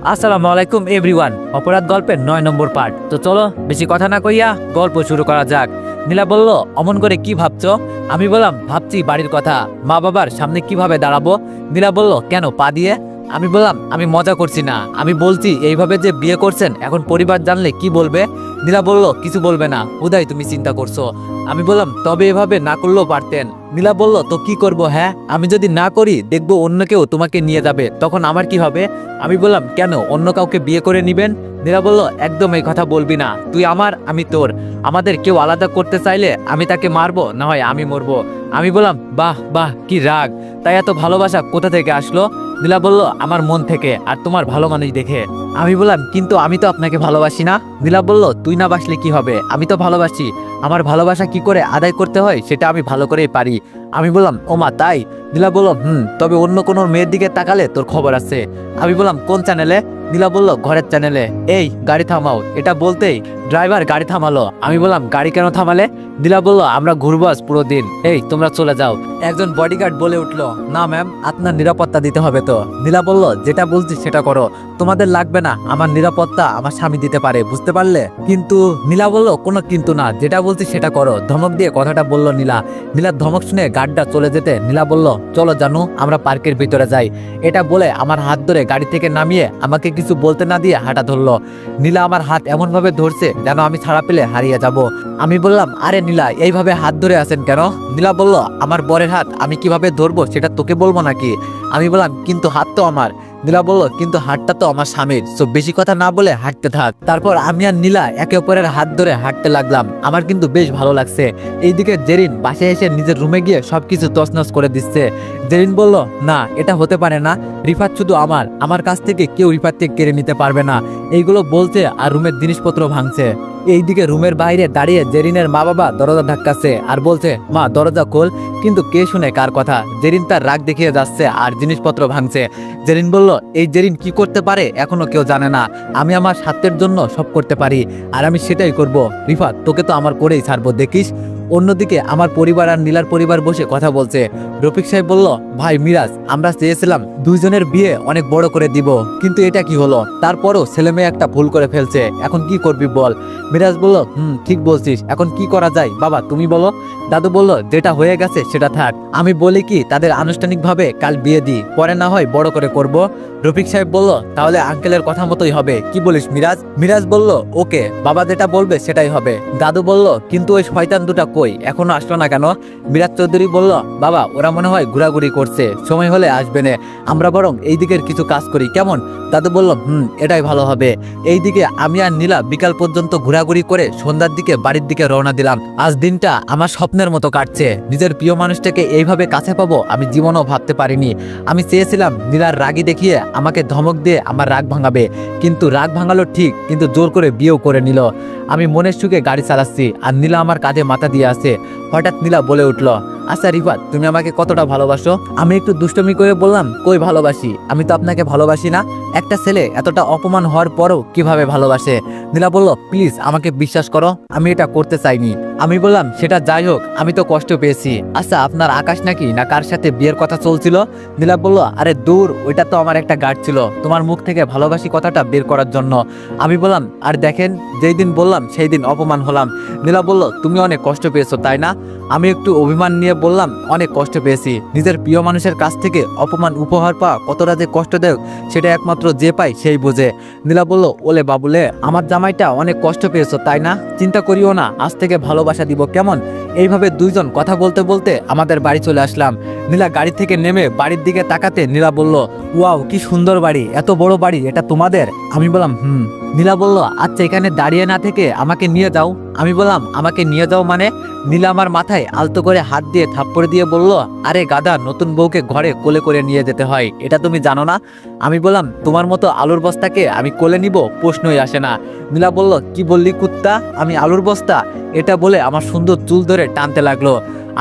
আসসালামু আলাইকুম, এভরিওয়ান। অপরাধ গল্পের নয় নম্বর পার্ট। তো চলো, বেশি কথা না কইয়া গল্প শুরু করা যাক। নীলা বলল, অমন করে কি ভাবছ? আমি বললাম, ভাবছি বাড়ির কথা। মা বাবার সামনে কীভাবে দাঁড়াবো? নীলা বলল, কেন পা দিয়ে? আমি বললাম, আমি মজা করছি না। আমি বলছি, এইভাবে যে বিয়ে করছেন, এখন পরিবার জানলে কি বলবে? নীলা বলল, কিছু বলবে না। উদয়, তুমি চিন্তা করছ। আমি বললাম, তবে এভাবে না করলেও পারতেন। নীলা বলল, তো কি করব হ্যাঁ? আমি যদি না করি, দেখব অন্য কেউ তোমাকে নিয়ে যাবে। তখন আমার কি হবে? আমি বললাম, কেন? অন্য কাউকে বিয়ে করে নিবেন? নীলা বলল, একদম এই কথা বলবি না। তুই আমার, আমি তোর। আমাদের কেউ আলাদা করতে চাইলে আমি তাকে মারবো, না হয় আমি মরবো। আমি বললাম, বাহ বাহ, কি রাগ! তাই এত ভালোবাসা কোথা থেকে আসলো? নীলা বলল, আমার মন থেকে আর তোমার ভালো মানুষ দেখে। আমি বললাম, কিন্তু আমি তো আপনাকে ভালোবাসি না? নীলা বলল, তুই না বাসলে কি হবে? আমি তো ভালোবাসি। আমার ভালোবাসা কি করে আদায় করতে হয় সেটা আমি ভালো করেই পারি। আমি বললাম ওমা তাই? দিলা বলল, হুম, তবে অন্য কোনো মেয়ের দিকে তাকালে তোর খবর আছে। আমি বললাম, কোন চ্যানেলে? নীলা বলল, ঘরের চ্যানেলে। এই, গাড়ি থামাও, এটা বলতেই ড্রাইভার গাড়ি থামালো। আমি বললাম, গাড়ি কেন থামালে? নীলা বলল, আমরা ঘুরবো আজ পুরো দিন। এই, তোমরা চলে যাও। একজন বডিগার্ড বলে উঠল, না ম্যাম আপনার নিরাপত্তা দিতে হবে তো। নীলা বলল, যেটা বলছি সেটা করো। তোমাদের লাগবে না, আমার নিরাপত্তা আমার স্বামী দিতে পারে, বুঝতে পারলে? কিন্তু নীলা বলল, কোনো কিন্তু না, যেটা বলছি সেটা করো। ধমক দিয়ে কথাটা বলল নীলা। নীলার ধমক শুনে গাড়িটা চলে যেতে নীলা বলল, চলো জানু, আমরা পার্কের ভিতরে যাই। এটা বলে আমার হাত ধরে গাড়ি থেকে নামিয়ে আমাকে কিছু বলতে না দিয়ে হাঁটা ধরলো। নীলা আমার হাত এমনভাবে ধরছে যেন আমি ছাড়া পেলে হারিয়ে যাব। আমি বললাম, আরে নীলা, এইভাবে হাত ধরে আছেন কেন? নীলা বলল, আমার বরের হাত আমি কীভাবে ধরবো সেটা তোকে বলব নাকি? আমি বললাম, কিন্তু হাত তো আমার। নীলা বলল, কিন্তু হাতটা তো আমার স্বামীর সো বেশি কথা না বলে হাঁটতে থাক। তারপর আমি আর নীলা একে অপরের হাত ধরে হাঁটতে লাগলাম। আমার কিন্তু বেশ ভালো লাগছে। এইদিকে জেরিন বাসায় এসে নিজের রুমে গিয়ে সবকিছু তছনছ করে দিচ্ছে। জেরিন বলল, না, এটা হতে পারে না। রিফাত শুধু আমার। আমার কাছ থেকে কেউ রিফাতকে কেড়ে নিতে পারবে না। এইগুলো বলছে আর রুমের জিনিসপত্র ভাঙছে। এইদিকে রুমের বাইরে দাঁড়িয়ে জেরিনের মা বাবা দরজা ধাক্কাচ্ছে আর বলছে, মা, দরজা খোল। কিন্তু কে শুনে কার কথা? জেরিন তার রাগ দেখিয়ে যাচ্ছে আর জিনিসপত্র ভাঙছে। জেরিন বলল, এই জেরিন কি করতে পারে? এখনও কেউ জানে না। আমি আমার স্বার্থের জন্য সব করতে পারি। আর আমি সেটাই করব। রিফাত, তোকে তো আমার করেই ছাড়বো। দেখিস? অন্যদিকে আমার পরিবার আর নীলার পরিবার বসে কথা বলছে। রফিক সাহেব বলল, ভাই, মিরাজ, আমরা চেয়েছিলাম দুইজনের বিয়ে অনেক বড় করে দিব, কিন্তু এটা কি হলো? তারপরও ছেলে মেয়ে একটা ভুল করে ফেলছে, এখন কি করবি বল? মিরাজ বলল, হুম, ঠিক বলছিস, এখন কি করা যায়? বাবা, তুমি বলো। দাদু বলল, যেটা হয়ে গেছে সেটা থাক। আমি বলি কি, তাদের আনুষ্ঠানিকভাবে কাল বিয়ে দিই, পরে না হয় বড় করে করব। রফিক সাহেব বলল, তাহলে আঙ্কেলের কথা মতোই হবে, কি বলিস মিরাজ? মিরাজ বলল, ওকে, বাবা যেটা বলবে সেটাই হবে। দাদু বলল, কিন্তু ওই শয়তান দুটা কই? এখনও আসলো না কেন? মিরাজ চৌধুরী বলল, বাবা, ওরা মনে হয় ঘোরাঘুরি করছে। সময় হলে আসবে না। আমরা বরং এই দিকের কিছু কাজ করি। কেমন? দাদু বলল, হুম, এটাই ভালো হবে। এইদিকে আমি আর নীলা বিকাল পর্যন্ত ঘোরাঘুরি করে সন্ধ্যার দিকে বাড়ির দিকে রওনা দিলাম। আজ দিনটা আমার স্বপ্নের মতো কাটছে। নিজের প্রিয় মানুষটাকে এইভাবে কাছে পাবো আমি জীবনও ভাবতে পারিনি। আমি চেয়েছিলাম নীলার রাগি দেখিয়ে আমাকে ধমক দিয়ে আমার রাগ ভাঙাবে। কিন্তু রাগ ভাঙালো ঠিক, কিন্তু জোর করে বিয়েও করে নিল। আমি মনের সুখে গাড়ি চালাচ্ছি আর নীলা আমার কাঁধে মাথা দিয়ে আছে। হঠাৎ নীলা বলে উঠল আচ্ছা রিফাত তুমি আমাকে কতটা ভালোবাসো? আমি একটু দুষ্টমি করে বললাম, কই ভালোবাসি? আমি তো আপনাকে ভালোবাসি না। একটা ছেলে এতটা অপমান হওয়ার পরও কীভাবে ভালোবাসে? নীলা বলল, প্লিজ, আমাকে বিশ্বাস করো, আমি এটা করতে চাইনি। আমি বললাম, সেটা যাই হোক, আমি তো কষ্ট পেয়েছি। আচ্ছা আপনার আকাশ নাকি না কার সাথে বিয়ের কথা চলছিল? নীলা বলল, আরে দূর, ওইটা তো আমার একটা গার্ড ছিল, তোমার মুখ থেকে ভালোবাসি কথাটা বের করার জন্য। আমি বললাম, আর দেখেন, যেই দিন বললাম সেই দিন অপমান হলাম। নীলা বলল, তুমি অনেক কষ্ট পেয়েছ, তাই না? আমি একটু অভিমান নিয়ে বললাম, অনেক কষ্ট পেয়েছি। নিজের প্রিয় মানুষের কাছ থেকে অপমান উপহার পাওয়া কতটা যে কষ্ট দেয় সেটা একমাত্র যে পায় সেই বোঝে। নীলা বলল, ওলে বাবুলে, আমার জামাইটা অনেক কষ্ট পেয়েছ, তাই না? চিন্তা করিও না, আজ থেকে ভালোবাসা দিব, কেমন? এইভাবে দুইজন কথা বলতে বলতে আমাদের বাড়ি চলে আসলাম। নীলা গাড়ি থেকে নেমে বাড়ির দিকে তাকাতে নীলা বলল, ওয়াও, কি সুন্দর বাড়ি, এত বড় বাড়ি, এটা তোমাদের? আমি বললাম, হুম। নীলা বলল আচ্ছা এখানে দাঁড়িয়ে না থেকে আমাকে নিয়ে যাও। আমি বললাম, আমাকে নিয়ে যাও মানে? নীলা আমার মাথায় আলতো করে হাত দিয়ে থাপ্পড় দিয়ে বলল, আরে গাদা নতুন বউকে ঘরে কোলে করে নিয়ে যেতে হয়, এটা তুমি জানো না? আমি বললাম, তোমার মতো আলুর বস্তাকে আমি কোলে নিব, প্রশ্নই আসে না। নীলা বলল, কি বললি কুত্তা? আমি আলুর বস্তা? এটা বলে আমার সুন্দর চুল ধরে টানতে লাগল।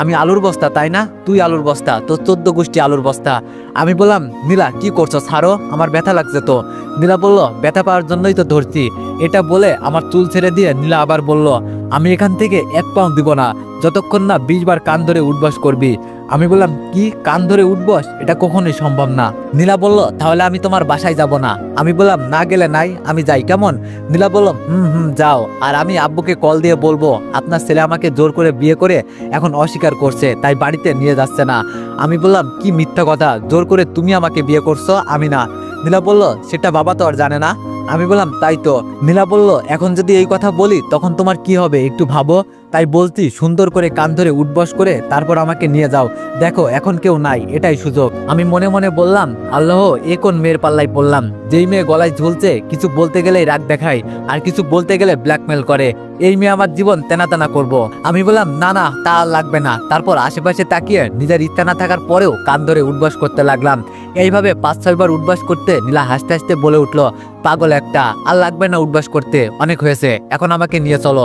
আমি আলুর বস্তা, তাই না? তুই আলুর বস্তা তো চোদ্দ গোষ্ঠী আলুর বস্তা। আমি বললাম, নীলা, কি করছ? ছাড়ো, আমার ব্যথা লাগছে তো। নীলা বলল, ব্যথা পাওয়ার জন্যই তো ধরছি। এটা বলে আমার চুল ছেড়ে দিয়ে নীলা আবার বলল, আমি এখান থেকে এক পাউন্ড দিব না, যতক্ষণ না বিশ বার কান ধরে উঠবাস করবি। আমি বললাম, কি কান ধরে উঠবস? এটা কখনোই সম্ভব না। নীলা বলল, তাহলে আমি তোমার বাসায় যাব না। আমি বললাম, না গেলে নাই, আমি যাই, কেমন? নীলা বলল, হুম হুম, যাও। আর আমি আব্বুকে কল দিয়ে বলব, আপনার ছেলে আমাকে জোর করে বিয়ে করে এখন অস্বীকার করছে, তাই বাড়িতে নিয়ে যাচ্ছে না। আমি বললাম, কি মিথ্যা কথা, জোর করে তুমি আমাকে বিয়ে করছ, আমি না। নীলা বলল, সেটা বাবা তো আর জানে না। আমি বললাম, তাই তো। নীলা বলল, এখন যদি এই কথা বলি, তখন তোমার কি হবে, একটু ভাবো। তাই বলছি, সুন্দর করে কান ধরে উঠবস করে তারপর আমাকে নিয়ে যাও। দেখো, এখন কেউ নাই, এটাই সুযোগ। আমি মনে মনে বললাম, আল্লাহ, এ কোন মেয়ের পাল্লাই পড়লাম? যেই মেয়ে গলায় ঝুলছে, কিছু বলতে গেলেই রাগ দেখায়, আর কিছু বলতে গেলে ব্ল্যাকমেল করে। এই মেয়ে আমার জীবন তেনা তেনা করব। আমি বললাম, না না, তা লাগবে না। তারপর আশেপাশে তাকিয়ে নিজের ইচ্ছা না থাকার পরেও কান ধরে উঠবস করতে লাগলাম। এইভাবে পাঁচ ছয়বার উঠবাস করতে নীলা হাসতে হাসতে বলে উঠল, পাগল একটা, আর লাগবে না উঠবাস করতে, অনেক হয়েছে, এখন আমাকে নিয়ে চলো।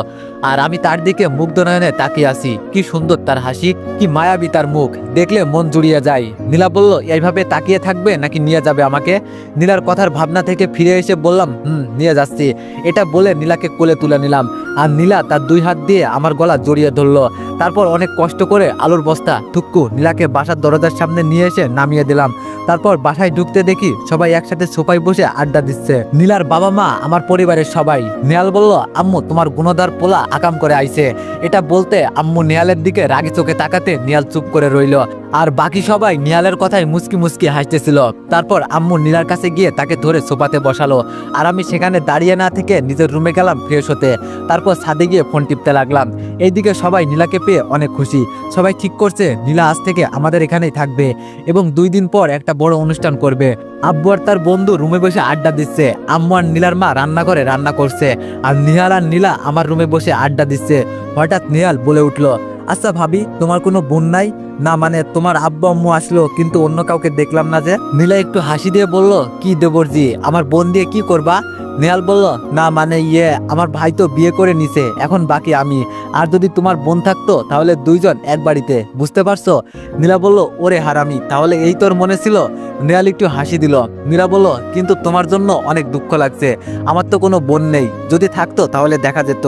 আর আমি তার দিকে মুগ্ধ নয়নে তাকিয়ে আসি কি সুন্দর তার হাসি, কি মায়াবী তার মুখ, দেখলে মন জুড়িয়ে যায়। নীলা বলল, এইভাবে তাকিয়ে থাকবে নাকি নিয়ে যাবে আমাকে? নীলার কথার ভাবনা থেকে ফিরে এসে বললাম, হুম, নিয়ে যাচ্ছি। এটা বলে নীলাকে কোলে তুলে নিলাম, আর নীলা তার দুই হাত দিয়ে আমার গলা জড়িয়ে ধরলো। তারপর অনেক কষ্ট করে আলুর বস্তা টুক্কু নীলাকে বাসার দরজার সামনে নিয়ে এসে নামিয়ে দিলাম। তারপর বাসায় ঢুকতে দেখি সবাই একসাথে সোফায় বসে আড্ডা দিচ্ছে। নীলার বাবা মা আমার পরিবারের সবাই। নেয়াল বলল, আম্মু, তোমার গুণদার পোলা আকাম করে আইছে। এটা বলতে আম্মু নেয়ালের দিকে রাগি চোখে তাকাতে নেয়াল চুপ করে রইল। আর বাকি সবাই নিয়ালের কথায় মুসকি মুসকি হাসতেছিল। তারপর আম্মু নীলার কাছে গিয়ে তাকে ধরে সোফাতে বসালো। আর আমি সেখানে দাঁড়িয়ে না থেকে নিজের রুমে গেলাম ফ্রেশ হতে। তারপর ছাদে গিয়ে ফোন টিপতে লাগলাম। এইদিকে সবাই নীলাকে পেয়ে অনেক খুশি। সবাই ঠিক করছে, নীলা আজ থেকে আমাদের এখানেই থাকবে এবং দুই দিন পর একটা বড় অনুষ্ঠান করবে। আব্বু আর তার বন্ধু রুমে বসে আড্ডা দিচ্ছে। আম্মু আর নীলার মা রান্না করে রান্না করছে। আর নিহাল আর নীলা আমার রুমে বসে আড্ডা দিচ্ছে। হঠাৎ নিহাল বলে উঠল আচ্ছা ভাবি, তোমার কোনো বোন নাই? না মানে তোমার আব্বু আম্মু আসলো, কিন্তু অন্য কাউকে দেখলাম না যে। নীলা একটু হাসি দিয়ে বলল, কি দেবরজি, আমার বোন দিয়ে কি করবা? নেহাল বলল, না মানে ইয়ে আমার ভাই তো বিয়ে করে নিছে, এখন বাকি আমি। আর যদি তোমার বোন থাকতো, তাহলে দুইজন এক বাড়িতে, বুঝতে পারছ? নীলা বলল, ওরে হারামি, তাহলে এই তোর মনে ছিল? নেহাল একটু হাসি দিল। নীলা বলল, কিন্তু তোমার জন্য অনেক দুঃখ লাগছে, আমার তো কোনো বোন নেই, যদি থাকতো তাহলে দেখা যেত।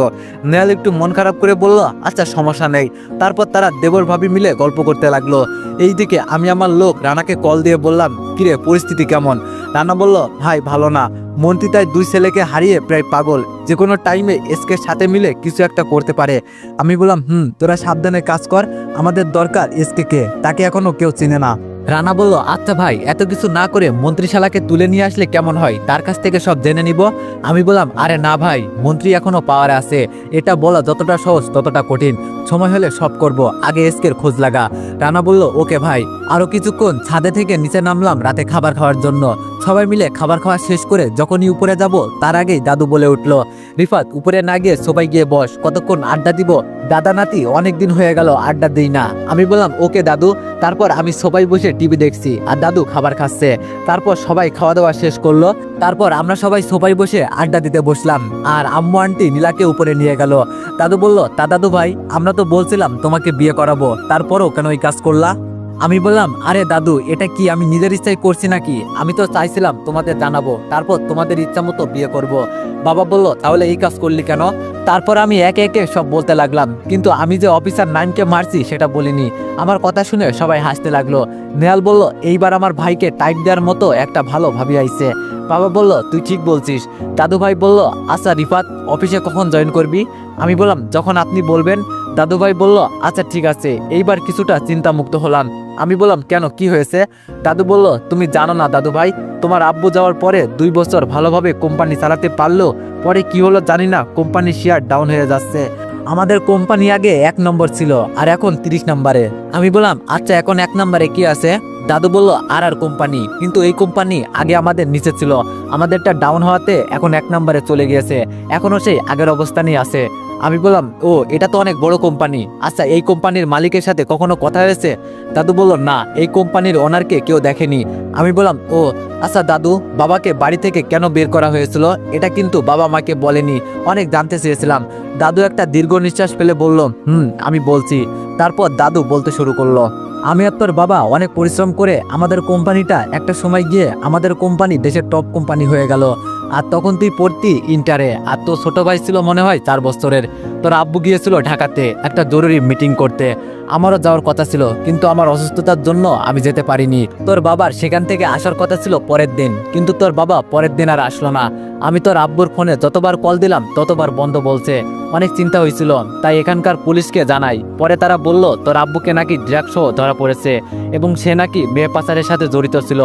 নেহাল একটু মন খারাপ করে বলল আচ্ছা সমস্যা নেই। তারপর তারা দেবর ভাবি মিলে গল্প করতে লাগল। এইদিকে আমি আমার লোক রানাকে কল দিয়ে বললাম, কিরে, পরিস্থিতি কেমন? রানা বলল, ভাই, ভালো না। মন্ত্রী তাই দুই ছেলেকে হারিয়ে প্রায় পাগল। যে কোনো টাইমে এসকে সাথে মিলে কিছু একটা করতে পারে। আমি বললাম, হুম, তোরা সাবধানে কাজ কর। আমাদের দরকার এসকে কে। তাকে এখনও কেউ চিনে না। রানা বলল আচ্ছা ভাই, এত কিছু না করে মন্ত্রীশালাকে তুলে নিয়ে আসলে কেমন হয়? তার কাছ থেকে সব জেনে নিব। আমি বললাম, আরে না ভাই, মন্ত্রী এখনও পাওয়ারে আছে। এটা বলা যতটা সহজ ততটা কঠিন। সময় হলে সব করব। আগে এসকের খোঁজ লাগা। রানা বলল, ওকে ভাই। আরও কিছুক্ষণ ছাদে থেকে নিচে নামলাম রাতে খাবার খাওয়ার জন্য। সবাই মিলে খাবার খাওয়া শেষ করে যখনই উপরে যাব, তার আগেই দাদু বলে উঠল, রিফাত, উপরে না গিয়ে সবাই গিয়ে বস। কতক্ষণ আড্ডা দিব? দাদা নাতি, অনেক দিন হয়ে গেল আড্ডা দিই না। আমি বললাম, ওকে দাদু। তারপর আমি সবাই বসে টিভি দেখছি আর দাদু খাবার খাচ্ছে। তারপর সবাই খাওয়া দাওয়া শেষ করল। তারপর আমরা সবাই সবাই বসে আড্ডা দিতে বসলাম। আর আম্মু আন্টি নীলাকে উপরে নিয়ে গেল। দাদু বলল, তা দাদু ভাই, আমরা তো বলছিলাম তোমাকে বিয়ে করাবো, তারপরও কেন এই কাজ করলা? আমি বললাম, আরে দাদু, এটা কি আমি নিজের ইচ্ছায় করছি নাকি? আমি তো চাইছিলাম তোমাদের জানাব, তারপর তোমাদের ইচ্ছা মতো বিয়ে করব। বাবা বলল, তাহলে এই কাজ করলি কেন? তারপর আমি একে একে সব বলতে লাগলাম, কিন্তু আমি যে অফিসার নাইনকে মারছি সেটা বলিনি। আমার কথা শুনে সবাই হাসতে লাগল। নেহাল বলল, এইবার আমার ভাইকে টাইট দেওয়ার মতো একটা ভালো ভাবি আইছে। বাবা বলল, তুই ঠিক বলছিস। দাদু ভাই বলল আচ্ছা রিফাত, অফিসে কখন জয়েন করবি? আমি বললাম, যখন আপনি বলবেন। দাদু ভাই বলল আচ্ছা ঠিক আছে, এইবার কিছুটা চিন্তামুক্ত হলাম। আমি বললাম, কেন, কি হয়েছে? দাদু বলল, তুমি জানো না দাদু ভাই তোমার আব্বু যাওয়ার পরে দুই বছর ভালোভাবে কোম্পানি চালাতে পারল, পরে কি হলো জানি না, কোম্পানির শেয়ার ডাউন হয়ে যাচ্ছে। আমাদের কোম্পানি আগে এক নম্বর ছিল, আর এখন তিরিশ নম্বরে। আমি বললাম আচ্ছা এখন এক নম্বরে কি আছে? দাদু বলল, আর আর কোম্পানি, কিন্তু এই কোম্পানি আগে আমাদের নিচে ছিল, আমাদেরটা ডাউন হওয়াতে এখন এক নম্বরে চলে গিয়েছে, এখনও সেই আগের অবস্থানেই আছে। আমি বললাম, ও, এটা তো অনেক বড় কোম্পানি। আচ্ছা এই কোম্পানির মালিকের সাথে কখনো কথা হয়েছে? দাদু বলল, না, এই কোম্পানির ওনারকে কেউ দেখেনি। আমি বললাম, ও আচ্ছা দাদু, বাবাকে বাড়ি থেকে কেন বের করা হয়েছিল? এটা কিন্তু বাবা মাকে বলেনি। অনেক জানতে চেয়েছিলাম। দাদু একটা দীর্ঘ নিঃশ্বাস ফেলে বলল, হুম, আমি বলছি। তারপর দাদু বলতে শুরু করল। আমি আর তোর বাবা অনেক পরিশ্রম করে আমাদের কোম্পানিটা একটা সময় গিয়ে আমাদের কোম্পানি দেশের টপ কোম্পানি হয়ে গেল। আর তখন তুই পড়তি ইন্টারে, আর তোর ছোট ভাই ছিল মনে হয় চার বছরের। তোর আব্বু গিয়েছিল ঢাকাতে একটা জরুরি মিটিং করতে। আমারও যাওয়ার কথা ছিল, কিন্তু আমার অসুস্থতার জন্য আমি যেতে পারিনি। তোর বাবার সেখান থেকে আসার কথা ছিল পরের দিন, কিন্তু তোর বাবা পরের দিন আর আসলো না। আমি তোর আব্বুর ফোনে যতবার কল দিলাম, ততবার বন্ধ বলছে। অনেক চিন্তা হয়েছিল। তাই এখানকার পুলিশকে জানাই। পরে তারা বলল, তোর আব্বুকে নাকি ড্রাগসহ ধরা পড়েছে এবং সে নাকি মেয়ে পাচারের সাথে জড়িত ছিল।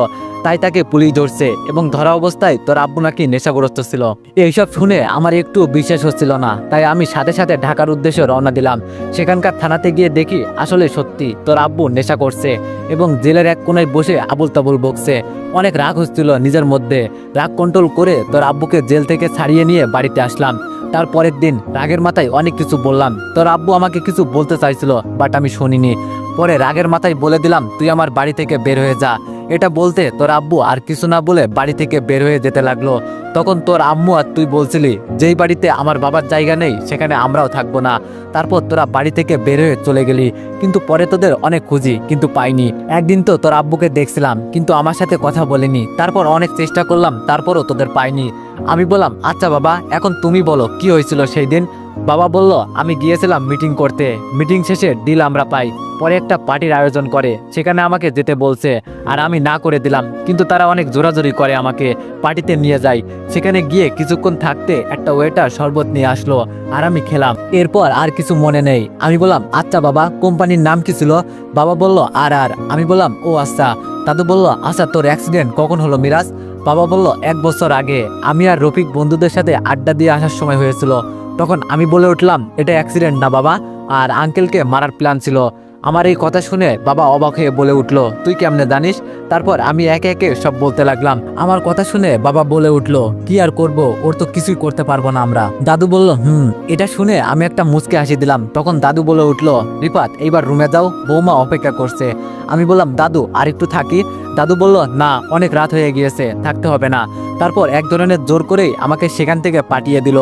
তাই তাকে পুলিশ ধরছে এবং ধরা অবস্থায় তোর আব্বু নাকি নেশাগ্রস্ত ছিল। এইসব শুনে আমার একটু বিশ্বাস হচ্ছিল না, তাই আমি সাথে সাথে ঢাকার উদ্দেশ্যে রওনা দিলাম। সেখানকার থানাতে গিয়ে দেখি আসলে সত্যি তোর আব্বু নেশা করছে এবং জেলের এক কোনায় বসে আবুল তাবুল বকছে। অনেক রাগ হচ্ছিল নিজের মধ্যে। রাগ কন্ট্রোল করে তোর আব্বুকে জেল থেকে ছাড়িয়ে নিয়ে বাড়িতে আসলাম। তার পরের দিন রাগের মাথায় অনেক কিছু বললাম। তোর আব্বু আমাকে কিছু বলতে চাইছিল বাট আমি শুনিনি। পরে রাগের মাথায় বলে দিলাম, তুই আমার বাড়ি থেকে বের হয়ে যা। এটা বলতে তোর আব্বু আর কিছু না বলে বাড়ি থেকে বের হয়ে যেতে লাগল। তখন তোর আম্মু আর তুই বলছিলি, যেই বাড়িতে আমার বাবার জায়গা নেই, সেখানে আমরাও থাকব না। তারপর তোরা বাড়ি থেকে বের হয়ে চলে গেলি। কিন্তু পরে তোদের অনেক খুঁজি, কিন্তু পাইনি। একদিন তো তোর আব্বুকে দেখছিলাম, কিন্তু আমার সাথে কথা বলিনি। তারপর অনেক চেষ্টা করলাম, তারপরও তোদের পাইনি। আমি বললাম আচ্ছা বাবা, এখন তুমি বলো, কি হয়েছিল সেই দিন? বাবা বলল, আমি গিয়েছিলাম মিটিং করতে। মিটিং শেষে ডিল আমরা পাই। পরে একটা পার্টির আয়োজন করে। সেখানে আমাকে যেতে বলছে, আর আমি না করে দিলাম। কিন্তু তারা অনেক জোরাজোরি করে আমাকে। পার্টিতে নিয়ে যায় সেখানে গিয়ে কিছুক্ষণ থাকতে একটা ওয়েটার শরবত নিয়ে আসলো, আর আমি খেলাম। এরপর আর কিছু মনে নেই। আমি বললাম আচ্ছা বাবা, কোম্পানির নাম কি ছিল? বাবা বলল, আর আর। আমি বললাম, ও আচ্ছা। দাদু বলল আচ্ছা তোর অ্যাক্সিডেন্ট কখন হলো মিরাজ? বাবা বলল, এক বছর আগে। আমি আর রফিক বন্ধুদের সাথে আড্ডা দিয়ে আসার সময় হয়েছিল। তখন আমি বলে উঠলাম, এটা অ্যাক্সিডেন্ট না বাবা। আর আঙ্কেলকে মারার প্ল্যান ছিল। আমার এই কথা শুনে বাবা অবাক হয়ে বলে উঠল, তুই কেমনে জানিস? তারপর আমি একে একে সব বলতে লাগলাম। আমার কথা শুনে বাবা বলে উঠল, কি আর করব? ওর তো কিছুই করতে পারব না আমরা। দাদু বলল, হুম। এটা শুনে আমি একটা মুচকে হাসি দিলাম। তখন দাদু বলে উঠল রিপাত এইবার রুমে যাও। বৌমা অপেক্ষা করছে। আমি বললাম, দাদু আর একটু থাকি। দাদু বলল, না, অনেক রাত হয়ে গিয়েছে, থাকতে হবে না। তারপর এক ধরনের জোর করেই আমাকে সেখান থেকে পাঠিয়ে দিল।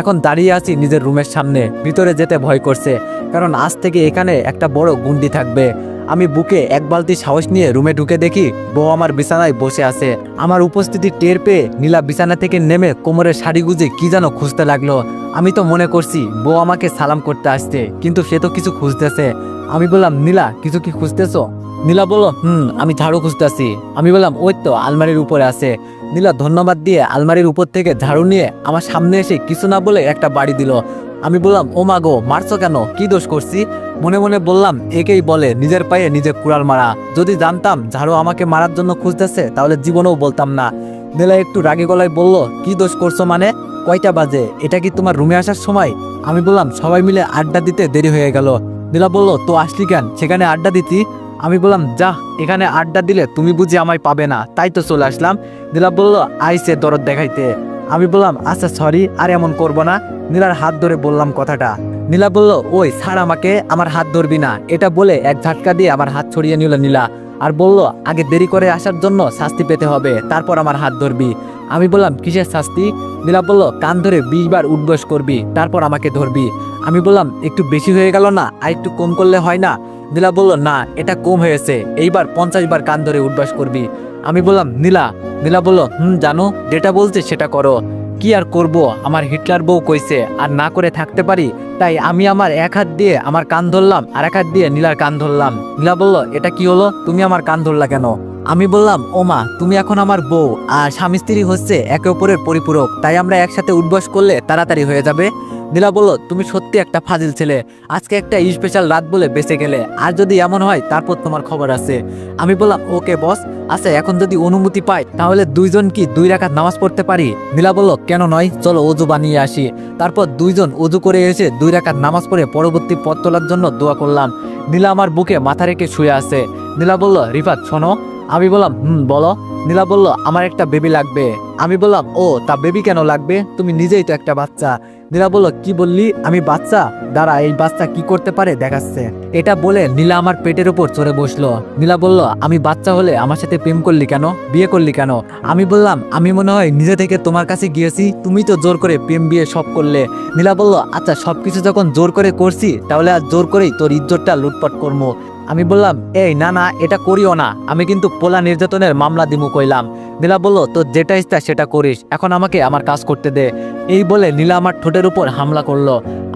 এখন দাঁড়িয়ে আছি নিজের রুমের সামনে, ভিতরে যেতে ভয় করছে, কারণ আজ থেকে এখানে একটা বড় গুন্ডি থাকবে। আমি বুকে এক বালতি সাহস নিয়ে রুমে ঢুকে দেখি, বউ আমার বিছানায় বসে আছে। আমার উপস্থিতি টের পেয়ে নীলা বিছানা থেকে নেমে কোমরের শাড়ি গুজে কি যেন খুঁজতে লাগল। আমি তো মনে করছি, বউ আমাকে সালাম করতে আসছে, কিন্তু সে তো কিছু খুঁজতেছে। আমি বললাম, নীলা, কিছু কি খুঁজতেছো? নীলা বলল, হুম, আমি ঝাড়ু খুঁজতেছি। আমি বললাম, ওই তো, আলমারির উপরে আছে। নীলা ধন্যবাদ দিয়ে আলমারির উপর থেকে ঝাড়ু নিয়ে আমার সামনে এসে কিছু না বলে একটা বাড়ি দিল। আমি বললাম, ও মা গো, মারছো কেন? কি দোষ করছি? মনে মনে বললাম, একেই বলে, নিজের পায়ে নিজে কুড়াল মারা। যদি জানতাম ঝাড়ু আমাকে মারার জন্য খুঁজতেছে, তাহলে জীবনেও বলতাম না। নীলা একটু রাগে গলায় বলল, কি দোষ করছ মানে? কয়টা বাজে? এটা কি তোমার রুমে আসার সময়? আমি বললাম, সবাই মিলে আড্ডা দিতে দেরি হয়ে গেল। নীলা বলল, তো আসলি কেন? সেখানে আড্ডা দিতি? আমি বললাম, যা, এখানে আড্ডা দিলে তুমি বুঝি আমায় পাবে না। তাই তো চলে আসলাম। নীলা বলল, আইসে দরদ দেখাইতে। আমি বললাম আচ্ছা সরি আর এমন করব না। নীলার হাত ধরে বললাম কথাটা। নীলা বলল, ওই, ছাড় আমাকে, আমার হাত ধরবি না। এটা বলে এক ঝাটকা দিয়ে আমার হাত ছড়িয়ে নিল নীলা আর বলল, আগে দেরি করে আসার জন্য শাস্তি পেতে হবে, তারপর আমার হাত ধরবি। আমি বললাম, কিসের শাস্তি? নীলা বলল, কান ধরে বিশ বার উঠবস করবি, তারপর আমাকে ধরবি। আমি বললাম, একটু বেশি হয়ে গেল না, আর একটু কম করলে হয় না? নীলা বলল, না, এটা কম হয়েছে। এইবার পঞ্চাশ বার কান ধরে উঠবাস করবি। আমি বললাম, নীলা। নীলা বলল, হুম, জানো, যেটা বলছে সেটা করো। কি আর করব? আমার হিটলার বউ কইছে, আর না করে থাকতে পারি? তাই আমি আমার এক হাত দিয়ে আমার কান ধরলাম, আর এক হাত দিয়ে নীলার কান ধরলাম। নীলা বলল, এটা কি হলো? তুমি আমার কান ধরলা কেন? আমি বললাম ওমা তুমি এখন আমার বউ, আর স্বামী স্ত্রী হচ্ছে একে অপরের পরিপূরক। তাই আমরা একসাথে উঠবস করলে তাড়াতাড়ি হয়ে যাবে। নীলা বলল, তুমি সত্যি একটা ফাজিল ছেলে। আজকে একটা স্পেশাল রাত বলে বেঁচে গেলে। আর যদি এমন হয়, তারপর তোমার খবর আছে। আমি বললাম, ওকে বস আচ্ছা এখন যদি অনুমতি পাই, তাহলে দুইজন কি দুই রাকাত নামাজ পড়তে পারি? নীলা বলল, কেন নয়, চলো অজু বানিয়ে আসি। তারপর দুইজন অজু করে এসে দুই রাকাত নামাজ পড়ে পরবর্তী পথ তোলার জন্য দোয়া করলাম। নীলা আমার বুকে মাথা রেখে শুয়ে আছে। নীলা বলল, রিফাত, শোনো। আমি বললাম, হুম, বলো। নীলা বলল, আমার একটা বেবি লাগবে। আমি বললাম, ও, তা বেবি কেন লাগবে? তুমি নিজেই তো একটা বাচ্চা। নীলা বলল, কি বললি? আমি বাচ্চা? দাঁড়া, এই বাচ্চা কি করতে পারে? দেখাচ্ছে। এটা বলে নীলা আমার পেটের উপর চড়ে বসল। নীলা বলল, আমি বাচ্চা হলে আমার সাথে প্রেম করলি কেন? বিয়ে করলি কেন? আমি বললাম, আমি মনে হয় নিজে থেকে তোমার কাছে গিয়েছি। তুমি তো জোর করে প্রেম বিয়ে সব করলে। নীলা বলল আচ্ছা সবকিছু যখন জোর করে করছি, তাহলে আর জোর করেই তোর ইজ্জতটা লুটপাট করব আমি বললাম, এই, না না, এটা করিও না। আমি কিন্তু পোলা নির্যাতনের মামলা দিমু কইলাম। নীলা বলল তো যেটা ইচ্ছা সেটা করিস, এখন আমাকে আমার কাজ করতে দে। এই বলে নীলা আমার ঠোঁটের উপর হামলা করল।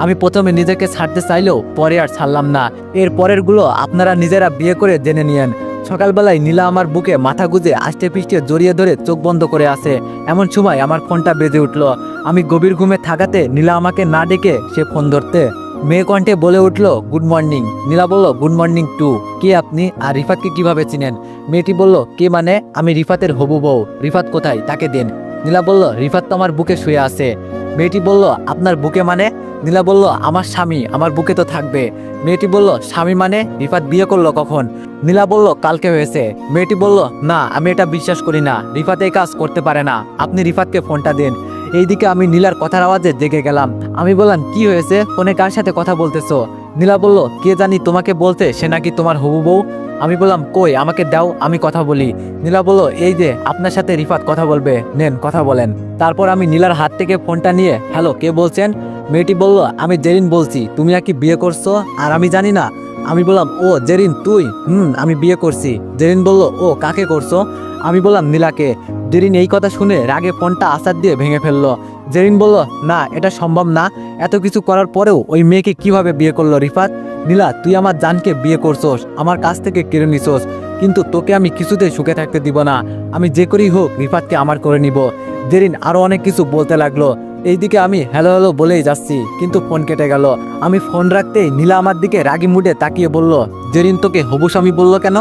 আমি প্রথমে নিজেকে ছাড়তে চাইলেও পরে আর ছাড়লাম না। এর পরেরগুলো আপনারা নিজেরা বিয়ে করে জেনে নিয়েন। সকালবেলায় নীলা আমার বুকে মাথা গুজে আষ্টে পিষ্টে জড়িয়ে ধরে চোখ বন্ধ করে আসে এমন সময় আমার ফোনটা বেজে উঠল। আমি গভীর ঘুমে থাকাতে নীলা আমাকে না ডেকে সে ফোন ধরতে মেয়ে কণ্ঠে বলে উঠল, গুড মর্নিং। নীলা বলল, গুড মর্নিং টু। কে আপনি? আর রিফাতকে কীভাবে চিনেন? মেয়েটি বলল, কে মানে? আমি রিফাতের হবু বউ। রিফাত কোথায়? তাকে দিন। নীলা বলল, রিফাত তো আমার বুকে শুয়ে আছে। মেয়েটি বলল, আপনার বুকে মানে? নীলা বলল, আমার স্বামী, আমার বুকে তো থাকবে। মেয়েটি বলল, স্বামী মানে? রিফাত বিয়ে করল কখন? নীলা বলল, কালকে হয়েছে। মেয়েটি বলল, না, আমি এটা বিশ্বাস করি না। রিফাত এই কাজ করতে পারে না। আপনি রিফাতকে ফোনটা দিন। এইদিকে আমি নীলার কথার আওয়াজে জেগে গেলাম। আমি বললাম, কি হয়েছে? ফোনে কার সাথে কথা বলতেছো? নীলা বলল, কে জানি তোমাকে বলতে, সে নাকি তোমার হবু বউ? আমি বললাম, কই, আমাকে দাও, আমি কথা বলি। নীলা বলল, এই যে, আপনার সাথে রিফাত কথা বলবে, নেন, কথা বলেন। তারপর আমি নীলার হাত থেকে ফোনটা নিয়ে, হ্যালো, কে বলছেন? মেয়েটি বলল, আমি জেরিন বলছি, তুমি নাকি বিয়ে করছ? আর আমি জানি না। আমি বললাম, ও, জেরিন, তুই? হুম, আমি বিয়ে করছি। জেরিন বলল, ও, কাকে করছ? আমি বললাম, নীলাকে। জেরিন এই কথা শুনে রাগে ফোনটা আসার দিয়ে ভেঙে ফেলল। জেরিন বলল, না, এটা সম্ভব না। এত কিছু করার পরেও ওই মেয়েকে কীভাবে বিয়ে করল রিফাত? নীলা, তুই আমার জানকে বিয়ে করছোস, আমার কাছ থেকে কেড়ে নিছোস। কিন্তু তোকে আমি কিছুতেই সুখে থাকতে দিব না। আমি যে করেই হোক রিফাতকে আমার করে নিব। জেরিন আরও অনেক কিছু বলতে লাগল। এইদিকে আমি হ্যালো হ্যালো বলেই যাচ্ছি, কিন্তু ফোন কেটে গেল। আমি ফোন রাখতেই নীলা আমার দিকে রাগি মুডে তাকিয়ে বলল, জেরিন, তোকে হবু স্বামী বলল কেন?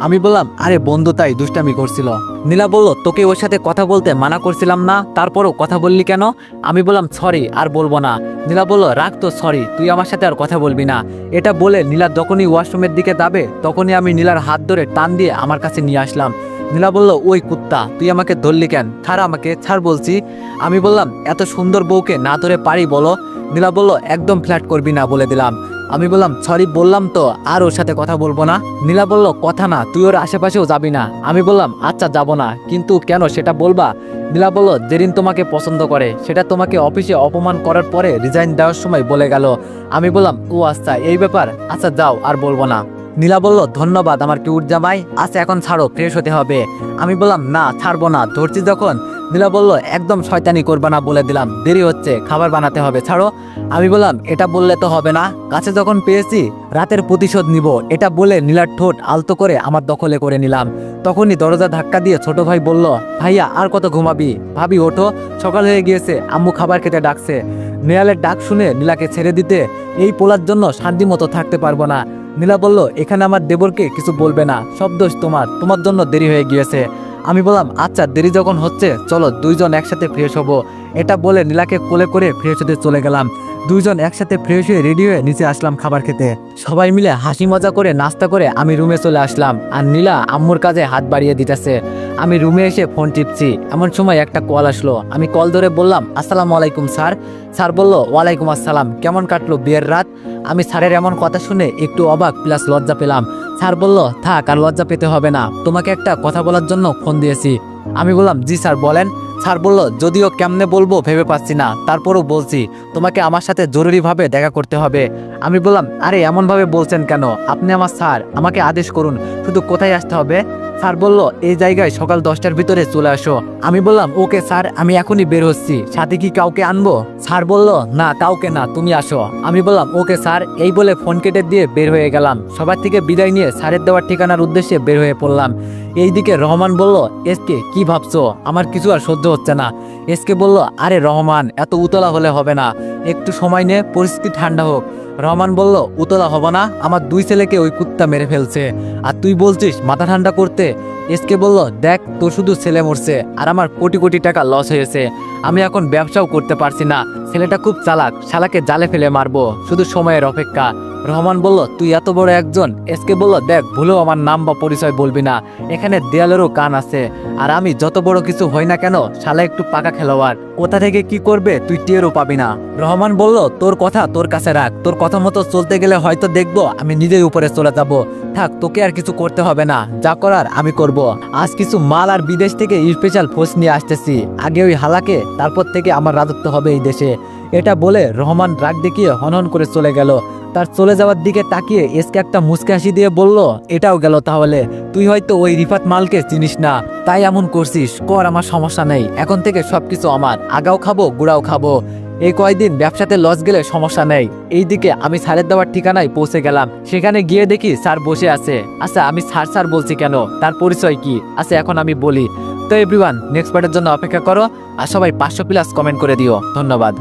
আমি বললাম, আরে বন্ধু, তাই দুষ্টামি করছিল। নীলা বলল, তোকে ওর সাথে কথা বলতে মানা করছিলাম না, তারপরও কথা বললি কেন? আমি বললাম, সরি, আর বলব না। নীলা বলল রাখ তো, সরি, তুই আমার সাথে আর কথা বলবি না। এটা বলে নীলা যখনই ওয়াশরুমের দিকে যাবে, তখনই আমি নীলার হাত ধরে টান দিয়ে আমার কাছে নিয়ে আসলাম। নীলা বলল, ওই কুত্তা, তুই আমাকে ধরলি কেন? ছাড় আমাকে, ছাড় বলছি। আমি বললাম, এত সুন্দর বউকে না ধরে পারি বলো। নীলা বলল, একদম ফ্ল্যাট করবি না, বলে দিলাম। আমি বললাম, সরি, বললাম তো, আর ওর সাথে কথা বলব না? নীলা বলল, কথা না, তুই ওর আশেপাশেও যাবি না। আমি বললাম আচ্ছা যাব না, কিন্তু কেন সেটা বলবা? নীলা বলল, যেদিন তোমাকে পছন্দ করে, সেটা তোমাকে অফিসে অপমান করার পরে রিজাইন দেওয়ার সময় বলে গেল। আমি বললাম, ও আচ্ছা এই ব্যাপার? আচ্ছা যাও, আর বলব না। নীলা বলল, ধন্যবাদ আমার কিউট জামাই আচ্ছা এখন ছাড়ো, ফ্রেশ হতে হবে। আমি বললাম, না, ছাড়বো না। ধরছি যখন নীলা বলল, একদম শয়তানি করবা না, বলে দিলাম। দেরি হচ্ছে, খাবার বানাতে হবে, ছাড়ো। আমি বললাম, এটা বললে তো হবে না। কাছে যখন পেয়েছি, রাতের প্রতিশোধ নিব। এটা বলে নীলার ঠোঁট আলতো করে আমার দখলে করে নিলাম। তখনই দরজা ধাক্কা দিয়ে ছোট ভাই বলল, ভাইয়া, আর কত ঘুমাবি? ভাবি, ওঠো। সকাল হয়ে গিয়েছে, আম্মু খাবার খেতে ডাকছে। নেয়ালের ডাক শুনে নীলাকে ছেড়ে দিতে এই পোলার জন্য শান্তি মতো থাকতে পারব না। নীলা বলল, এখানে আমার দেবরকে কিছু বলবে না। সব দোষ তোমার। তোমার জন্য দেরি হয়ে গিয়েছে। আমি বললাম আচ্ছা দেরি যখন হচ্ছে চলো দুইজন একসাথে ফ্রেশ হব। এটা বলে নীলাকে কোলে করে ফ্রেশ হতে চলে গেলাম। দুইজন একসাথে ফ্রেশ হয়ে রেডি হয়ে নিচে আসলাম খাবার খেতে। সবাই মিলে হাসি মজা করে নাস্তা করে আমি রুমে চলে আসলাম। আর নীলা আম্মুর কাজে হাত বাড়িয়ে দিতেছে। আমি রুমে এসে ফোন টিপছি। এমন সময় একটা কল আসলো। আমি কল ধরে বললাম, আসসালামু আলাইকুম, স্যার। স্যার বলল, ওয়ালাইকুম আসসালাম। কেমন কাটলো বিয়ের রাত? আমি স্যারের এমন কথা শুনে একটু অবাক প্লাস লজ্জা পেলাম। স্যার বলল, থাক, আর লজ্জা পেতে হবে না। তোমাকে একটা কথা বলার জন্য ফোন দিয়েছি। আমি বললাম, জি স্যার, বলেন। স্যার বলল, যদিও কেমনে বলব ভেবে পাচ্ছি না। তারপরও বলছি, তোমাকে আমার সাথে জরুরিভাবে দেখা করতে হবে আমি বললাম, আরে, এমনভাবে বলছেন কেন? আপনি আমার স্যার, আমাকে আদেশ করুন। শুধু কোথায় আসতে হবে? স্যার বলল, এই জায়গায় সকাল দশটার ভিতরে চলে আসো। আমি বললাম, ওকে স্যার, আমি এখনই বের হচ্ছি। সাথে কি কাউকে আনব? স্যার বলল, না, কাউকে না, তুমি আসো। আমি বললাম, ওকে স্যার। এই বলে ফোন কেটে দিয়ে বের হয়ে গেলাম। সবার থেকে বিদায় নিয়ে স্যারের দেওয়ার ঠিকানার উদ্দেশ্যে বের হয়ে পড়লাম। এইদিকে রহমান বলল, এসকে, কি ভাবছ? আমার কিছু আর সহ্য হচ্ছে না। এসকে বলল, আরে রহমান, এত উতলা হলে হবে না। একটু সময় নিয়ে পরিস্থিতি ঠান্ডা হোক। রহমান বলল, উতলা হব না, আমার দুই ছেলেকে ওই কুত্তা মেরে ফেলছে। আর তুই বলছিস, মাথা ঠান্ডা করতে এসকে বলল, দেখ, তোর শুধু ছেলে মরছে আর আমার কোটি কোটি টাকা লস হয়েছে। আমি এখন ব্যবসাও করতে পারছি না। ছেলেটা খুব চালাক, শালাকে জালে ফেলে মারবো। শুধু সময়ের অপেক্ষা। রহমান বলল, তুই এত বড় একজন? এসকে বলল, দেখ, ভুলেও আমার নাম বা পরিচয় বলবি না। এখানে দেয়ালেরও কান আছে। আর আমি যত বড় কিছু হই না কেন, শালা একটু পাকা খেলোয়াড়। কোথা থেকে কি করবে, তুই টেরও পাবি না। রহমান বলল, তোর কথা তোর কাছে রাখ। তোর কথা মতো চলতে গেলে হয়তো দেখব, আমি নিজেই উপরে চলে যাব। থাক, তোকে আর কিছু করতে হবে না। যা করার আমি করব। আজ কিছু মাল আর বিদেশ থেকে স্পেশাল ফোর্স নিয়ে আসতেছি। আগে ওই হালাকে, তারপর থেকে আমার রাজত্ব হবে এই দেশে। এটা বলে রহমান রাগ দেখিয়ে হনহন করে চলে গেল। তার চলে যাওয়ার দিকে তাকিয়ে এসকে একটা মুচকে হাসি দিয়ে বলল, এটাও গেল তাহলে। তুই হয়তো ওই রিফাত মালকে চিনিস না। তাই এমন করছিস, কর আমার সমস্যা নেই। এখন থেকে সবকিছু আমার। আগাও খাব, গুড়াও খাব। এই কয়দিন ব্যবসাতে লস গেলে সমস্যা নেই। এইদিকে আমি স্যারের দেওয়ার ঠিকানায় পৌঁছে গেলাম। সেখানে গিয়ে দেখি স্যার বসে আছে। আচ্ছা আমি স্যার স্যার বলছি কেন? তার পরিচয় কি? আচ্ছা এখন আমি বলি। তো এভরিওয়ান নেক্সট পার্টের জন্য অপেক্ষা করো আর সবাই পাঁচশো প্লাস কমেন্ট করে দিও। ধন্যবাদ।